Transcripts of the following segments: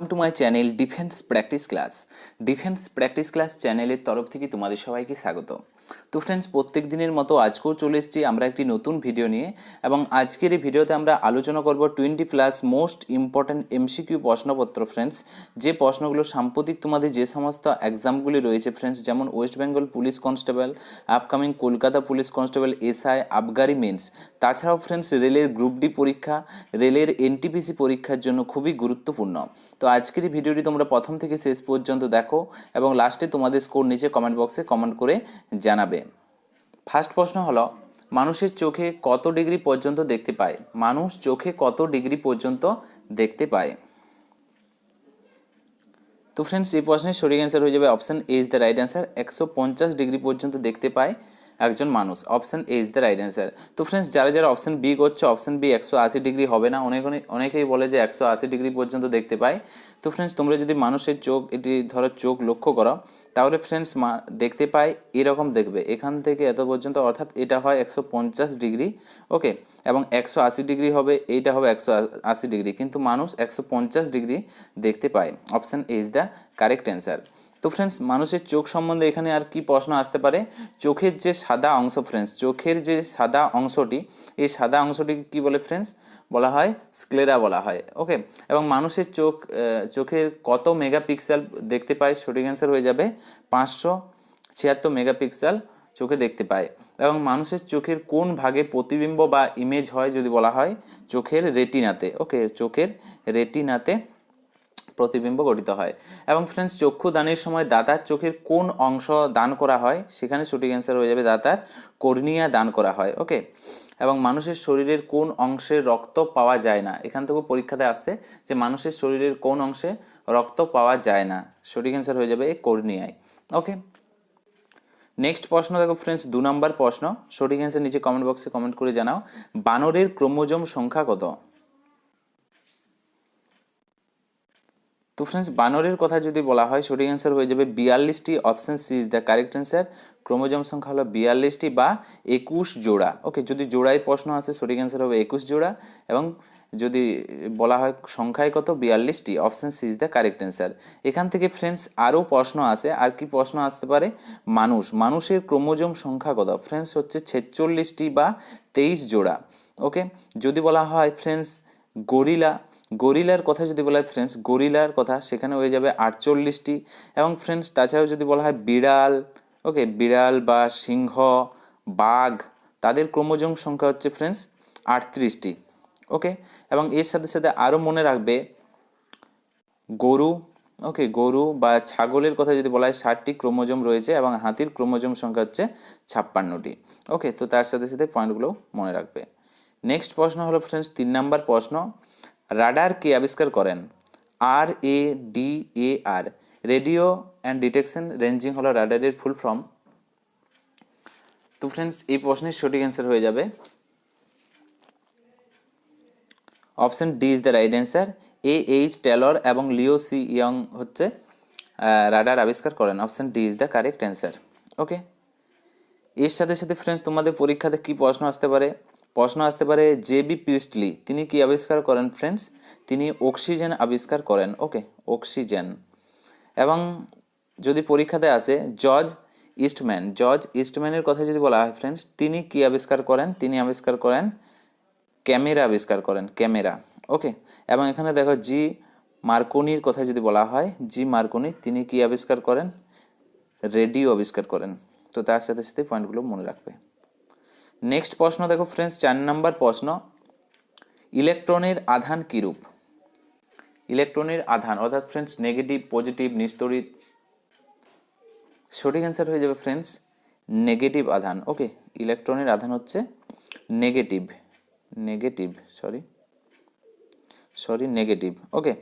Welcome to my channel defence practice class defence practice class চ্যানেলের তরফ থেকে তোমাদের সবাইকে স্বাগত। তো ফ্রেন্ডস প্রত্যেক দিনের মতো আজকেও চলে এসেছি আমরা একটি নতুন ভিডিও নিয়ে এবং আজকের এই ভিডিওতে আমরা আলোচনা করব twenty plus most important MCQ প্রশ্নপত্র ফ্রেন্ডস যে প্রশ্নগুলো সাম্প্রতিক তোমাদের যে সমস্ত এক্সামগুলি রয়েছে ফ্রেন্ডস যেমন West Bengal police constable upcoming Kolkata police constable SI আবগারি মেন্স তাছাড়াও ফ্রেন্ডস রেলের গ্রুপ ডি পরীক্ষা, রেলের এনটিপিসি পরীক্ষার জন্য খুবই গুরুত্বপূর্ণ। তো আজকের এই ভিডিওটি তোমরা প্রথম থেকে শেষ পর্যন্ত দেখো এবং লাস্টে তোমাদের স্কোর নিচে কমেন্ট বক্সে কমেন্ট করে জানাবে। ফার্স্ট প্রশ্ন হলো, মানুষের চোখে কত ডিগ্রি পর্যন্ত দেখতে পায়? মানুষ চোখে কত ডিগ্রি পর্যন্ত দেখতে পায়? তো ফ্রেন্ডস এই প্রশ্নের সঠিক অ্যান্সার হয়ে যাবে option A is the right answer একশো পঞ্চাশ ডিগ্রি পর্যন্ত দেখতে পায়। একজন মানুষ। Option A is the right answer তো ফ্রেন্ডস যারা যারা অপশান বি করছে, অপশান বি একশো আশি ডিগ্রি হবে না। অনেক অনেক, অনেকেই বলে যে একশো আশি ডিগ্রি পর্যন্ত দেখতে পায় তো ফ্রেন্ডস তোমরা যদি মানুষের চোখ, এটি ধরো চোখ লক্ষ্য করো, তাহলে ফ্রেন্ডস মা, দেখতে পায় এরকম দেখবে। এখান থেকে এত পর্যন্ত, অর্থাৎ এটা হয় একশো পঞ্চাশ ডিগ্রি, ওকে? এবং একশো আশি ডিগ্রি হবে, এইটা হবে একশো আশি ডিগ্রি। কিন্তু মানুষ একশো পঞ্চাশ ডিগ্রি দেখতে পায়। Option A is the correct answer তো ফ্রেন্ডস মানুষের চোখ সম্বন্ধে এখানে আর কি প্রশ্ন আসতে পারে? চোখের যে সাদা অংশ ফ্রেন্ডস চোখের যে সাদা অংশটি, এই সাদা অংশটিকে কি বলে ফ্রেন্ডস বলা হয় স্ক্লেরা বলা হয় ওকে এবং মানুষের চোখ চোখের কত মেগাপিক্সেল দেখতে পায়? সঠিক অ্যান্সার হয়ে যাবে পাঁচশো ছিয়াত্তর মেগাপিক্সেল চোখে দেখতে পায়। এবং মানুষের চোখের কোন ভাগে প্রতিবিম্ব বা ইমেজ হয় যদি বলা হয়? চোখের রেটিনাতে ওকে চোখের রেটিনাতে প্রতিবিম্ব গঠিত হয়। এবং ফ্রেন্ডস চক্ষু দানের সময় দাতার চোখের কোন অংশ দান করা হয়, সেখানে সঠিক অ্যান্সার হয়ে যাবে দাতার কর্নিয়া দান করা হয় ওকে এবং মানুষের শরীরের কোন অংশে রক্ত পাওয়া যায় না। এখান থেকে পরীক্ষাতে আসছে যে মানুষের শরীরের কোন অংশে রক্ত পাওয়া যায় না। সঠিক অ্যান্সার হয়ে যাবে এই কর্নিয়ায় ওকে নেক্সট প্রশ্ন, দেখো ফ্রেন্ডস দু নম্বর প্রশ্ন। সঠিক অ্যান্সার নিচে কমেন্ট বক্সে কমেন্ট করে জানাও। বানরের ক্রোমোজোম সংখ্যা কত? তো ফ্রেন্ডস বানরের কথা যদি বলা হয়, সঠিক অ্যান্সার হয়ে যাবে বিয়াল্লিশটি option C is the correct answer chromosome সংখ্যা হলো বিয়াল্লিশটি বা একুশ জোড়া। ওকে যদি জোড়ায় প্রশ্ন আসে, সঠিক অ্যান্সার হবে একুশ জোড়া। এবং যদি বলা হয় সংখ্যায় কত, বিয়াল্লিশটি option C is the correct answer এখান থেকে ফ্রেন্ডস আরও প্রশ্ন আসে। আর কি প্রশ্ন আসতে পারে? মানুষ। মানুষের ক্রোমোজোম সংখ্যা কত? ফ্রেন্ডস হচ্ছে ছেচল্লিশটি বা তেইশ জোড়া। ওকে যদি বলা হয় ফ্রেন্ডস গরিলা গরিলার কথা যদি বলা হয় ফ্রেন্ডস গরিলার কথা সেখানে হয়ে যাবে আটচল্লিশটি এবং ফ্রেন্ডস তাছাড়াও যদি বলা হয় বিড়াল ওকে বিড়াল বা সিংহ, বাঘ, তাদের ক্রোমোজোম সংখ্যা হচ্ছে ফ্রেন্ডস আটত্রিশটি ওকে এবং এর সাথে সাথে আরও মনে রাখবে, গরু ওকে গরু বা ছাগলের কথা যদি বলা হয় ষাটটি ক্রোমোজোম রয়েছে এবং হাতির ক্রোমোজোম সংখ্যা হচ্ছে ছাপ্পান্নটি ওকে তো তার সাথে সাথে পয়েন্টগুলো মনে রাখবে। নেক্সট প্রশ্ন হলো ফ্রেন্ডস তিন নাম্বার প্রশ্ন রাডার কে আবিষ্কার করেন। R A D A R. Radio and detection ranging হলো রাডারের ফুল ফর্ম। তো ফ্রেন্ডস এই প্রশ্নের সঠিক অ্যান্সার হয়ে যাবে। Option D is the right answer A H Taylor এবং লিও সি ইয়ং হচ্ছে রাডার আবিষ্কার করেন। Option D is the correct answer okay এর সাথে সাথে ফ্রেন্ডস তোমাদের পরীক্ষাতে কি প্রশ্ন আসতে পারে? প্রশ্ন আসতে পারে জে বি প্রিস্টলি, তিনি কি আবিষ্কার করেন ফ্রেন্ডস তিনি অক্সিজেন আবিষ্কার করেন ওকে অক্সিজেন। এবং যদি পরীক্ষাতে আসে, জর্জ ইস্টম্যান, জর্জ ইস্টম্যানের কথা যদি বলা হয় ফ্রেন্ডস তিনি কি আবিষ্কার করেন? তিনি আবিষ্কার করেন ক্যামেরা আবিষ্কার করেন, ক্যামেরা ওকে এবং এখানে দেখো জি মার্কনির কথা যদি বলা হয়, জি মার্কনি, তিনি কি আবিষ্কার করেন? রেডিও আবিষ্কার করেন। তো তার সাথে সাথে পয়েন্টগুলো মনে রাখবে। নেক্সট প্রশ্ন দেখো ফ্রেন্ডস চার নাম্বার প্রশ্ন। ইলেকট্রনের আধান কীরূপ? ইলেকট্রনের আধান, অর্থাৎ ফ্রেন্ডস নেগেটিভ পজিটিভ নিস্তরিত সঠিক অ্যান্সার হয়ে যাবে ফ্রেন্ডস নেগেটিভ আধান। ওকে ইলেকট্রনের আধান হচ্ছে negative negative sorry sorry negative okay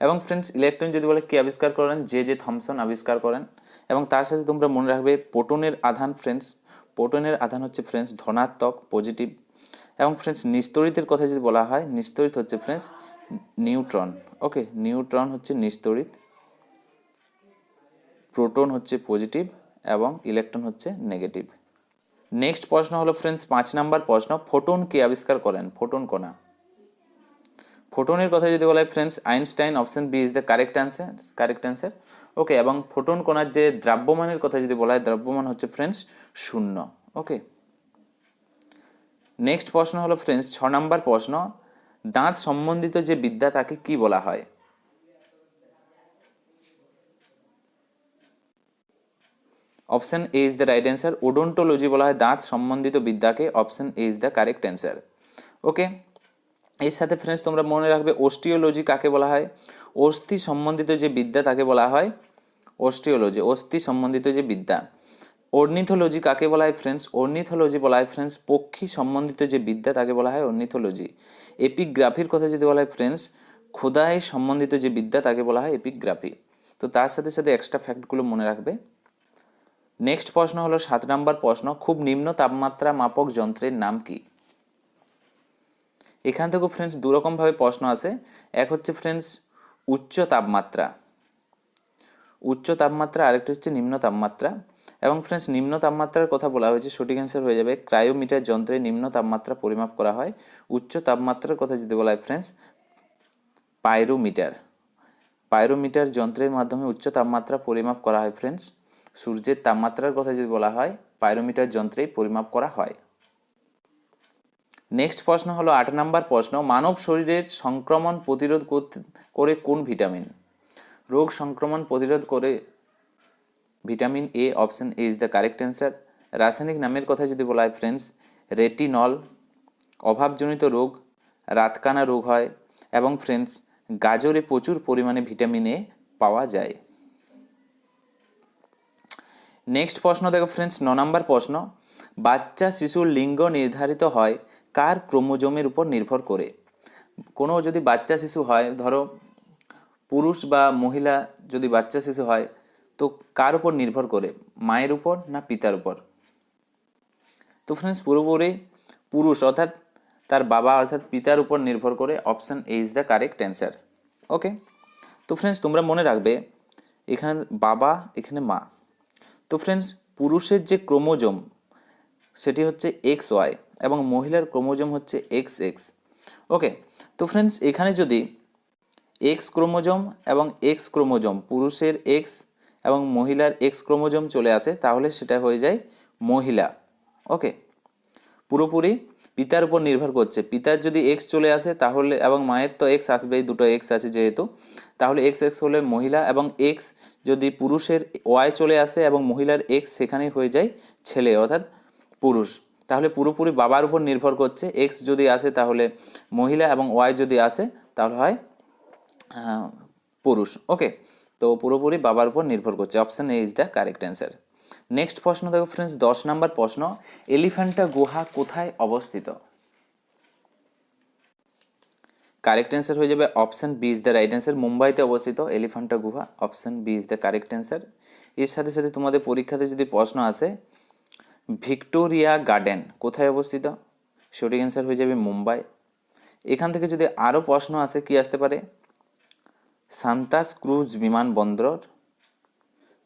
এবং ফ্রেন্ডস ইলেকট্রন যদি বলে কে আবিষ্কার করেন? জে জে থমসন আবিষ্কার করেন। এবং তার সাথে তোমরা মনে রাখবে প্রোটনের আধান ফ্রেন্ডস প্রোটনের আধান হচ্ছে ফ্রেন্ডস ধনাত্মক পজিটিভ এবং ফ্রেন্ডস নিস্তরিতের কথা যদি বলা হয়, নিস্তরিত হচ্ছে ফ্রেন্ডস নিউট্রন ওকে নিউট্রন হচ্ছে নিস্তরিত প্রোটন হচ্ছে পজিটিভ এবং ইলেকট্রন হচ্ছে নেগেটিভ নেক্সট প্রশ্ন হলো ফ্রেন্ডস পাঁচ নাম্বার প্রশ্ন ফোটন কে আবিষ্কার করেন? ফোটন কণা। ফোটনের কথা যদি বলা হয় friends Einstein option B is the correct answer correct answer okay এবং ফোটন কণার যে দ্রাব্যমানের কথা যদি বলা হয়, দ্রাব্যমান হচ্ছে ফ্রেন্ডস শূন্য। ওকে নেক্সট প্রশ্ন হলো ফ্রেন্ডস ছ নম্বর প্রশ্ন, দাঁত সম্বন্ধিত যে বিদ্যা তাকে কি বলা হয়? Option A is the right answer odontology বলা হয়, দাঁত সম্বন্ধিত বিদ্যাকে option A is the correct answer okay এর সাথে ফ্রেন্ডস তোমরা মনে রাখবে অস্টিওলজি কাকে বলা হয়? অস্থি সম্বন্ধিত যে বিদ্যা তাকে বলা হয় অস্টিওলজি অস্থি সম্বন্ধিত যে বিদ্যা। অর্নিথোলজি কাকে বলা হয় ফ্রেন্ডস অর্নিথোলজি বলা হয় ফ্রেন্ডস পক্ষী সম্বন্ধিত যে বিদ্যা তাকে বলা হয় অর্নিথোলজি এপিগ্রাফির কথা যদি বলা হয় ফ্রেন্ডস খোদাই সম্বন্ধিত যে বিদ্যা তাকে বলা হয় এপিগ্রাফি তো তার সাথে সাথে এক্সট্রা ফ্যাক্টগুলো মনে রাখবে। নেক্সট প্রশ্ন হলো, সাত নম্বর প্রশ্ন, খুব নিম্ন তাপমাত্রা মাপক যন্ত্রের নাম কি? এখান থেকেও ফ্রেন্ডস দুরকমভাবে প্রশ্ন আসে। এক হচ্ছে ফ্রেন্ডস উচ্চ তাপমাত্রা। উচ্চ তাপমাত্রা, আরেকটা হচ্ছে নিম্ন তাপমাত্রা। এবং ফ্রেন্ডস নিম্ন তাপমাত্রার কথা বলা হয়েছে, সঠিক অ্যান্সার হয়ে যাবে। ক্রায়োমিটার যন্ত্রে নিম্ন তাপমাত্রা পরিমাপ করা হয়। উচ্চ তাপমাত্রার কথা যদি বলা হয় ফ্রেন্ডস পাইরোমিটার পাইরোমিটার যন্ত্রের মাধ্যমে উচ্চ তাপমাত্রা পরিমাপ করা হয় ফ্রেন্ডস সূর্যের তাপমাত্রার কথা যদি বলা হয় পাইরোমিটার যন্ত্রেই পরিমাপ করা হয়। নেক্সট প্রশ্ন হলো আট নম্বর প্রশ্ন, মানব শরীরের সংক্রমণ প্রতিরোধ করে কোন ভিটামিন? রোগ সংক্রমণ প্রতিরোধ করে vitamin A option A is the correct answer রাসায়নিক নামের কথা যদি বলা হয় ফ্রেন্ডস রেটিনল অভাবজনিত রোগ, রাতকানা রোগ হয়, এবং ফ্রেন্ডস গাজরে প্রচুর পরিমাণে ভিটামিন এ পাওয়া যায়। নেক্সট প্রশ্ন দেখো ফ্রেন্ডস ন নম্বর প্রশ্ন, বাচ্চা শিশুর লিঙ্গ নির্ধারিত হয় কার ক্রোমোজোমের উপর নির্ভর করে? কোনো যদি বাচ্চা শিশু হয়, ধরো পুরুষ বা মহিলা যদি বাচ্চা শিশু হয়, তো কার উপর নির্ভর করে? মায়ের উপর না পিতার উপর? তো ফ্রেন্ডস পুরোপুরি পুরুষ অর্থাৎ তার বাবা অর্থাৎ পিতার উপর নির্ভর করে option A is the correct answer okay তো ফ্রেন্ডস তোমরা মনে রাখবে, এখানে বাবা, এখানে মা। তো ফ্রেন্ডস পুরুষের যে ক্রোমোজোম, সেটি হচ্ছে এক্স ওয়াই এবং মহিলার ক্রোমোজোম হচ্ছে এক্স এক্স। ওকে, তো ফ্রেন্ডস এখানে যদি এক্স ক্রোমোজোম এবং এক্স ক্রোমোজোম, পুরুষের এক্স এবং মহিলার এক্স ক্রোমোজোম চলে আসে, তাহলে সেটা হয়ে যায় মহিলা। ওকে, পুরোপুরি পিতার উপর নির্ভর করছে। পিতার যদি এক্স চলে আসে, তাহলে এবং মায়ের তো এক্স আসবেই, দুটো এক্স আছে যেহেতু, তাহলে এক্স এক্স হলে মহিলা এবং এক্স যদি পুরুষের ওয়াই চলে আসে এবং মহিলার এক্স সেখানেই হয়ে যায় ছেলে, অর্থাৎ পুরুষ। তাহলে পুরোপুরি বাবার উপর নির্ভর করছে এক্স যদি আসে তাহলে মহিলা এবং ওয়াই যদি আসে তাহলে হয় পুরুষ। ওকে তো পুরোপুরি বাবার উপর নির্ভর করছে। Option A is the correct answer next প্রশ্ন দেখো ফ্রেন্ডস দশ নম্বর প্রশ্ন। এলিফ্যান্টা গুহা কোথায় অবস্থিত? কারেক্ট অ্যান্সার হয়ে যাবে option B is the right answer মুম্বাইতে অবস্থিত এলিফ্যান্টা গুহা। Option B is the correct answer এর সাথে সাথে তোমাদের পরীক্ষাতে যদি প্রশ্ন আসে ভিক্টোরিয়া গার্ডেন কোথায় অবস্থিত? সঠিক অ্যান্সার হয়ে যাবে মুম্বাই। এখান থেকে যদি আরও প্রশ্ন আসে, কি আসতে পারে? সান্তাস ক্রুজ বিমানবন্দর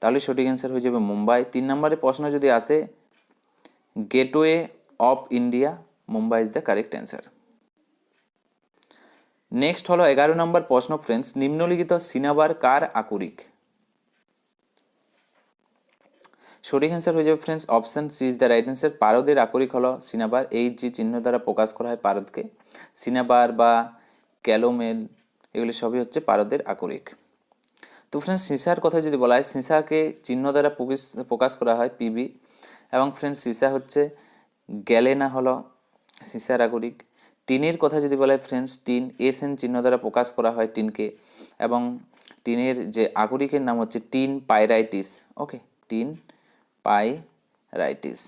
তাহলে সঠিক অ্যান্সার হয়ে যাবে মুম্বাই। তিন নম্বরে প্রশ্ন যদি আসে, gateway of India, Mumbai is the correct answer next হলো এগারো নম্বর প্রশ্ন ফ্রেন্ডস নিম্নলিখিত সিনেমার কার আকরিক? সঠিক অ্যান্সার হয়ে যাবে friends option C is the right answer পারদের আকরিক হলো সিনাবার এই যে চিহ্ন দ্বারা প্রকাশ করা হয় পারদকে সিনাবার বা ক্যালোমেল এগুলি সবই হচ্ছে পারদের আকরিক। তো ফ্রেন্ডস সিসার কথা যদি বলা হয় সিসাকে চিহ্ন দ্বারা প্রকাশ- করা হয় পিবি এবং ফ্রেন্ডস সিসা হচ্ছে গ্যালেনা হলো সিসার আকরিক। টিনের কথা যদি বলা হয় ফ্রেন্ডস টিন এস এন চিহ্ন দ্বারা প্রকাশ করা হয় টিনকে এবং টিনের যে আকরিকের নাম হচ্ছে tin pyrites. Okay tin pyrites.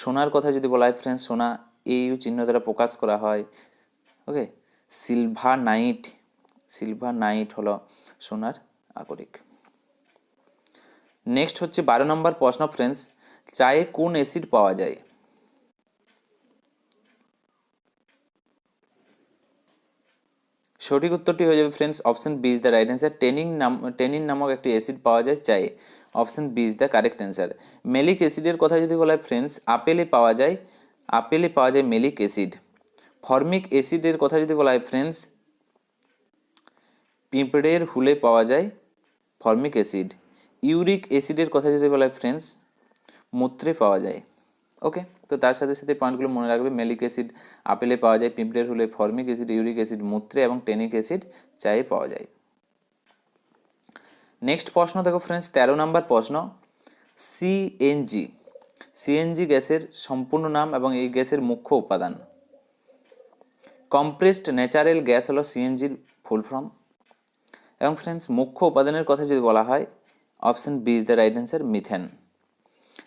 সোনার কথা যদি বলা হয় ফ্রেন্ডস সোনা এইউ চিহ্ন দ্বারা প্রকাশ করা হয় okay sylvanite sylvanite হলো সোনার আগরিক নেক্সট হচ্ছে বারো নম্বর প্রশ্ন ফ্রেন্ডস চায়ে কোন অ্যাসিড পাওয়া যায়? সঠিক উত্তরটি হয়ে যাবে friends option B is the right answer tannin নাম টেনিন নামক একটি অ্যাসিড পাওয়া যায় চায়ে। Option B is the correct answer. Malic অ্যাসিডের কথা যদি বলা হয়, ফ্রেন্ডস, আপেলে পাওয়া যায়, আপেলে পাওয়া যায় মেলিক অ্যাসিড। ফর্মিক অ্যাসিডের কথা যদি বলা হয়, ফ্রেন্ডস, পিঁপড়ের হুলে পাওয়া যায় ফর্মিক অ্যাসিড। ইউরিক অ্যাসিডের কথা যদি বলা হয়, ফ্রেন্ডস, মূত্রে পাওয়া যায়। ওকে? তো তার সাথে সাথে পয়েন্টগুলো মনে রাখবে, মেলিক অ্যাসিড, আপেলে পাওয়া যায়, পিঁপড়ের হুলে ফর্মিক অ্যাসিড, ইউরিক অ্যাসিড, মূত্রে এবং টেনিক অ্যাসিড চায়ে পাওয়া যায়। নেক্সট প্রশ্ন দেখো ফ্রেন্ডস তেরো নম্বর প্রশ্ন। সিএনজি সিএনজি গ্যাসের সম্পূর্ণ নাম এবং এই গ্যাসের মুখ্য উপাদান। কম্প্রেসড ন্যাচারাল গ্যাস হলো সিএনজির ফুল ফর্ম এবং ফ্রেন্ডস মুখ্য উপাদানের কথা যদি বলা হয় option B is the right answer methane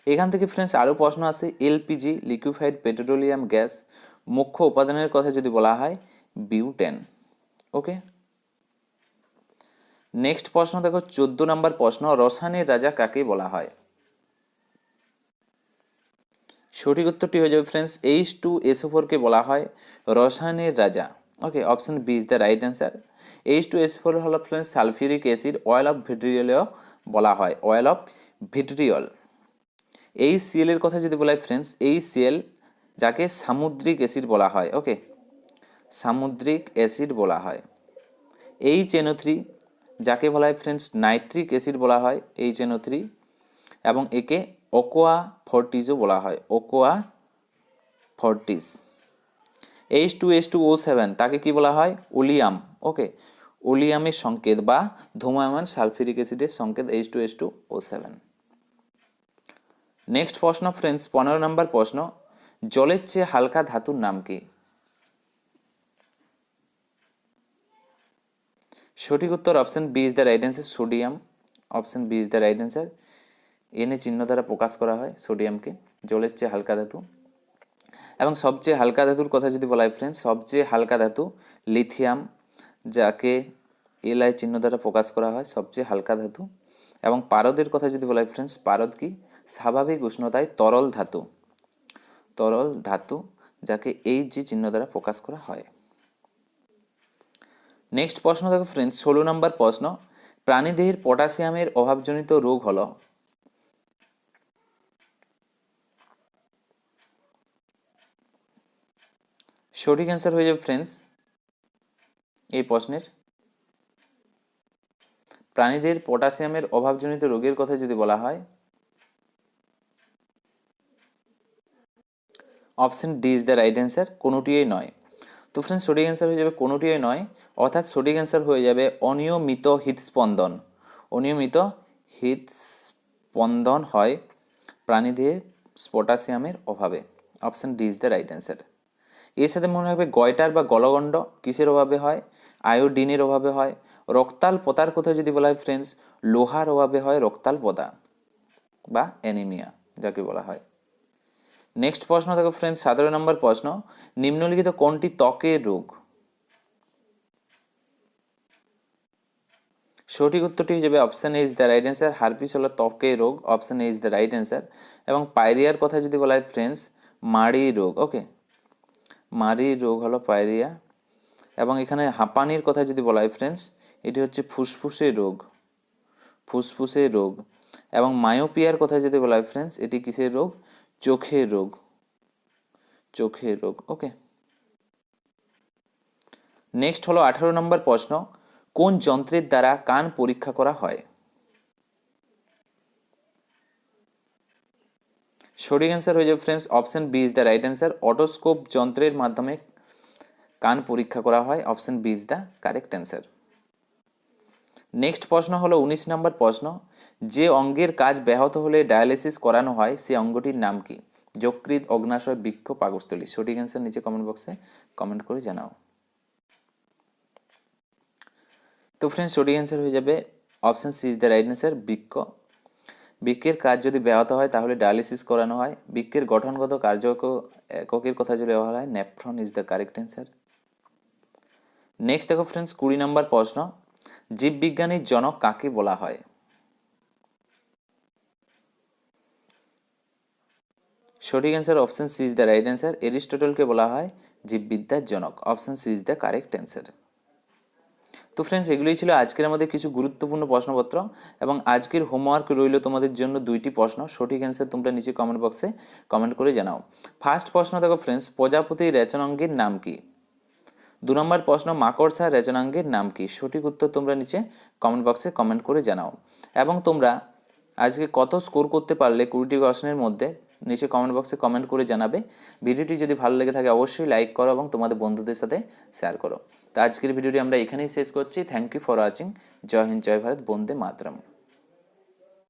এখান থেকে ফ্রেন্ডস আরও প্রশ্ন আছে এলপিজি লিকুইফাইড পেট্রোলিয়াম গ্যাস মুখ্য উপাদানের কথা যদি বলা হয় বিউটেন ওকে নেক্সট প্রশ্ন, দেখো, চোদ্দ নম্বর প্রশ্ন রসানের রাজা কাকে বলা হয়? সঠিক উত্তরটি হয়ে যাবে ফ্রেন্ডস এইচ টু এসও ফোরকে বলা হয় রসায়নের রাজা। Okay option B is the right answer H two S four হলো friends sulphuric acid oil of ভিট্রিয়লেও বলা হয় অয়েল অফ ভিট্রিয়ল এই সিএলের কথা যদি বলা হয় ফ্রেন্ডস এই সিএল যাকে সামুদ্রিক অ্যাসিড বলা হয় ওকে সামুদ্রিক অ্যাসিড বলা হয়। এইচ এনও থ্রি যাকে বলা হয় ফ্রেন্ডস নাইট্রিক অ্যাসিড বলা হয় এইচ এনও থ্রি এবং একে ওকোয়া ফর্টিজও বলা হয় aqua fortis. H two H two O seven তাকে কি বলা হয়? ওলিয়াম। ওকে ওলিয়ামের সংকেত বা ধূমায়মান সালফিউরিক অ্যাসিডের সংকেত H two H two O seven next প্রশ্ন, ফ্রেন্ডস, পনেরো নম্বর প্রশ্ন, জলের চেয়ে হালকা ধাতুর নাম কি? সঠিক উত্তর option B is the right answer sodium option B is the right answer এনে চিহ্ন দ্বারা প্রকাশ করা হয় সোডিয়ামকে জলের চেয়ে হালকা ধাতু। এবং সবচেয়ে হালকা ধাতুর কথা যদি বলা হয় ফ্রেন্ডস সবচেয়ে হালকা ধাতু লিথিয়াম যাকে এলআই চিহ্ন দ্বারা প্রকাশ করা হয়, সবচেয়ে হালকা ধাতু। এবং পারদের কথা যদি বলা হয় ফ্রেন্ডস পারদ কি? স্বাভাবিক উষ্ণতায় তরল ধাতু। তরল ধাতু, যাকে এই জি চিহ্ন দ্বারা প্রকাশ করা হয়। নেক্সট প্রশ্ন দেখো ফ্রেন্ডস ষোলো নম্বর প্রশ্ন। প্রাণীদেহের পটাশিয়ামের অভাবজনিত রোগ হলো। সঠিক অ্যান্সার হয়ে যাবে ফ্রেন্ডস এই প্রশ্নের। প্রাণীদের পটাশিয়ামের অভাবজনিত রোগের কথা যদি বলা হয়। Option D is the right answer কোনোটিই নয়। তো ফ্রেন্ডস সঠিক অ্যান্সার হয়ে যাবে কোনোটিই নয়। অর্থাৎ সঠিক অ্যান্সার হয়ে যাবে অনিয়মিত হৃদস্পন্দন। অনিয়মিত হৃদস্পন্দন হয় প্রাণীদের পটাশিয়ামের অভাবে। Option D is the right answer এর সাথে মনে রাখবে গয়টার বা গলগণ্ড কিসের অভাবে হয়? আয়োডিনের অভাবে হয়। রক্তাল পতার কথা যদি বলা হয় ফ্রেন্ডস লোহার অভাবে হয় রক্তাল পদা বা অ্যানিমিয়া যাকে বলা হয়। নেক্সট প্রশ্ন দেখো ফ্রেন্ডস সতেরো নম্বর প্রশ্ন, নিম্নলিখিত কোনটি ত্বকের রোগ? সঠিক উত্তরটি হয়ে যাবে option is the right answer herpes হলো ত্বকের রোগ option is the right answer এবং পাইরিয়ার কথা যদি বলা হয় ফ্রেন্ডস মাড়ি রোগ ওকে মারি রোগ হলো পায়রিয়া, এবং এখানে হাঁপানির কথা যদি বলা হয় ফ্রেন্ডস এটি হচ্ছে ফুসফুসের রোগ ফুসফুসের রোগ, এবং মায়োপিয়ার কথা যদি বলা হয় ফ্রেন্ডস এটি কিসের রোগ? চোখের রোগ। চোখের রোগ ওকে নেক্সট হলো আঠারো নম্বর প্রশ্ন, কোন যন্ত্রের দ্বারা কান পরীক্ষা করা হয়? সঠিক অ্যান্সার হয়ে যাবে friends option B is the right answer otoscope যন্ত্রের মাধ্যমে কান পরীক্ষা করা হয় option B is the correct answer next প্রশ্ন হলো উনিশ নম্বর প্রশ্ন, যে অঙ্গের কাজ ব্যাহত হলে ডায়ালিসিস করানো হয় সেই অঙ্গটির নাম কি? যকৃত অগ্নাশয়, বৃক্ষ, পাকস্থলী। সঠিক অ্যান্সার নিচে কমেন্ট বক্সে কমেন্ট করে জানাও। তো ফ্রেন্ডস সঠিক অ্যান্সার হয়ে যাবে option C is the right answer বৃক্ষ। বৃক্ষের কাজ যদি ব্যাহত হয়, তাহলে ডায়ালিসিস করানো হয়। বৃক্ষের গঠনগত কার্য এককের কথা যদি বলা হয় nephron is the correct answer next দেখো ফ্রেন্ডস কুড়ি নম্বর প্রশ্ন জীববিজ্ঞানীর জনক কাকে বলা হয়? সঠিক answer option C is the right answer এরিস্টটলকে বলা হয় জীববিদ্যার জনক। Option C is the correct answer তো ফ্রেন্ডস এগুলোই ছিল আজকের আমাদের কিছু গুরুত্বপূর্ণ প্রশ্নপত্র এবং আজকের হোমওয়ার্ক রইল তোমাদের জন্য দুইটি প্রশ্ন। সঠিক অ্যান্সার তোমরা নিচে কমেন্ট বক্সে কমেন্ট করে জানাও। ফার্স্ট প্রশ্ন দেখো ফ্রেন্ডস প্রজাপতি রেচনাঙ্গের নাম কি? দু নম্বর প্রশ্ন, মাকড়সা রেচনাঙ্গের নাম কি? সঠিক উত্তর তোমরা নিচে কমেন্ট বক্সে কমেন্ট করে জানাও। এবং তোমরা আজকে কত স্কোর করতে পারলে কুড়িটি প্রশ্নের মধ্যে নিচে কমেন্ট বক্সে কমেন্ট করে জানাবে। ভিডিওটি যদি ভালো লেগে থাকে অবশ্যই লাইক করো এবং তোমাদের বন্ধুদের সাথে শেয়ার করো। তো আজকের ভিডিওটি আমরা এখানেই শেষ করছি। থ্যাংক ইউ ফর ওয়াচিং জয় হিন্দ, জয় ভারত। বন্দে মাতরম।